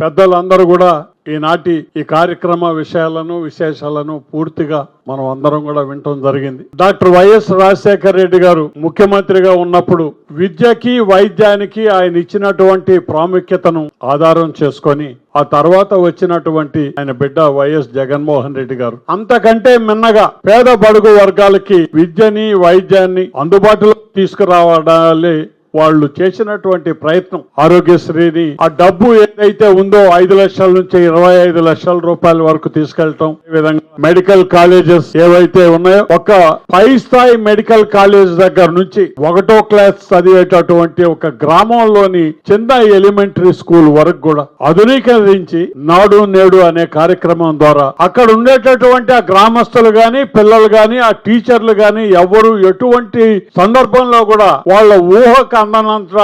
పెద్దలందరూ కూడా ఈనాటి ఈ కార్యక్రమ విషయాలను విశేషాలను పూర్తిగా మనం అందరం కూడా వినటం జరిగింది. డాక్టర్ వైఎస్ రాజశేఖర రెడ్డి గారు ముఖ్యమంత్రిగా ఉన్నప్పుడు విద్యకి వైద్యానికి ఆయన ఇచ్చినటువంటి ప్రాముఖ్యతను ఆధారం చేసుకొని ఆ తర్వాత వచ్చినటువంటి ఆయన బిడ్డ వైఎస్ జగన్మోహన్ రెడ్డి గారు. అంతకంటే మిన్నగా పేద బడుగు వర్గాలకి విద్యని వైద్యాన్ని అందుబాటులో తీసుకురావడాలి వాళ్ళు చేసినటువంటి ప్రయత్నం ఆరోగ్యశ్రీని ఆ డబ్బు ఏదైతే ఉందో ఐదు లక్షల నుంచి ఇరవై ఐదు లక్షల రూపాయల వరకు తీసుకెళ్ళటం ఈ విధంగా మెడికల్ కాలేజెస్ ఏవైతే ఉన్నాయో ఒక పై స్థాయి మెడికల్ కాలేజ్ దగ్గర నుంచి ఒకటో క్లాస్ చదివేటటువంటి ఒక గ్రామంలోని చిన్న ఎలిమెంటరీ స్కూల్ వరకు కూడా ఆధునీకరించి నాడు నేడు అనే కార్యక్రమం ద్వారా అక్కడ ఉండేటటువంటి ఆ గ్రామస్తులు గాని పిల్లలు గాని ఆ టీచర్లు గాని ఎవరు ఎటువంటి సందర్భంలో కూడా వాళ్ళ ఊహకు అందనంత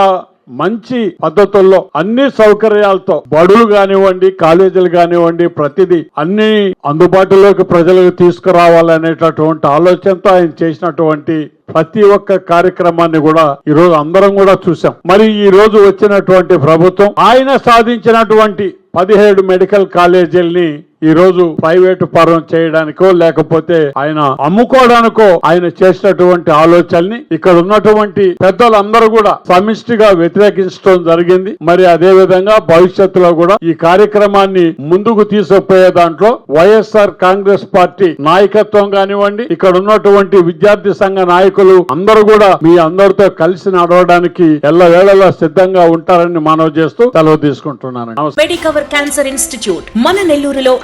మంచి పద్ధతుల్లో అన్ని సౌకర్యాలతో బడులు కానివ్వండి కాలేజీలు కానివ్వండి ప్రతిదీ అన్ని అందుబాటులోకి ప్రజలకు తీసుకురావాలనేటటువంటి ఆలోచనతో ఆయన చేసినటువంటి ప్రతి ఒక్క కార్యక్రమాన్ని కూడా ఈ రోజు అందరం కూడా చూసాం మరి ఈ రోజు వచ్చినటువంటి ప్రభుత్వం ఆయన సాధించినటువంటి పదిహేడు మెడికల్ కాలేజీల్ని ఈ రోజు ప్రైవేటు పరం చేయడానికో లేకపోతే ఆయన అమ్ముకోవడానికో ఆయన చేసినటువంటి ఆలోచనని ఇక్కడ ఉన్నటువంటి పెద్దలందరూ కూడా సమిష్టిగా వ్యతిరేకించడం జరిగింది. మరి అదే విధంగా భవిష్యత్తులో కూడా ఈ కార్యక్రమాన్ని ముందుకు తీసుకుపోయే దాంట్లో వైఎస్ఆర్ కాంగ్రెస్ పార్టీ నాయకత్వం కానివ్వండి ఇక్కడ ఉన్నటువంటి విద్యార్థి సంఘ నాయకులు అందరూ కూడా మీ అందరితో కలిసి నడవడానికి ఎల్లవేళలా సిద్ధంగా ఉంటారని మనవి చేస్తూ సెలవు తీసుకుంటున్నాను. మెడికవర్ క్యాన్సర్ ఇన్స్టిట్యూట్ మన నెల్లూరులో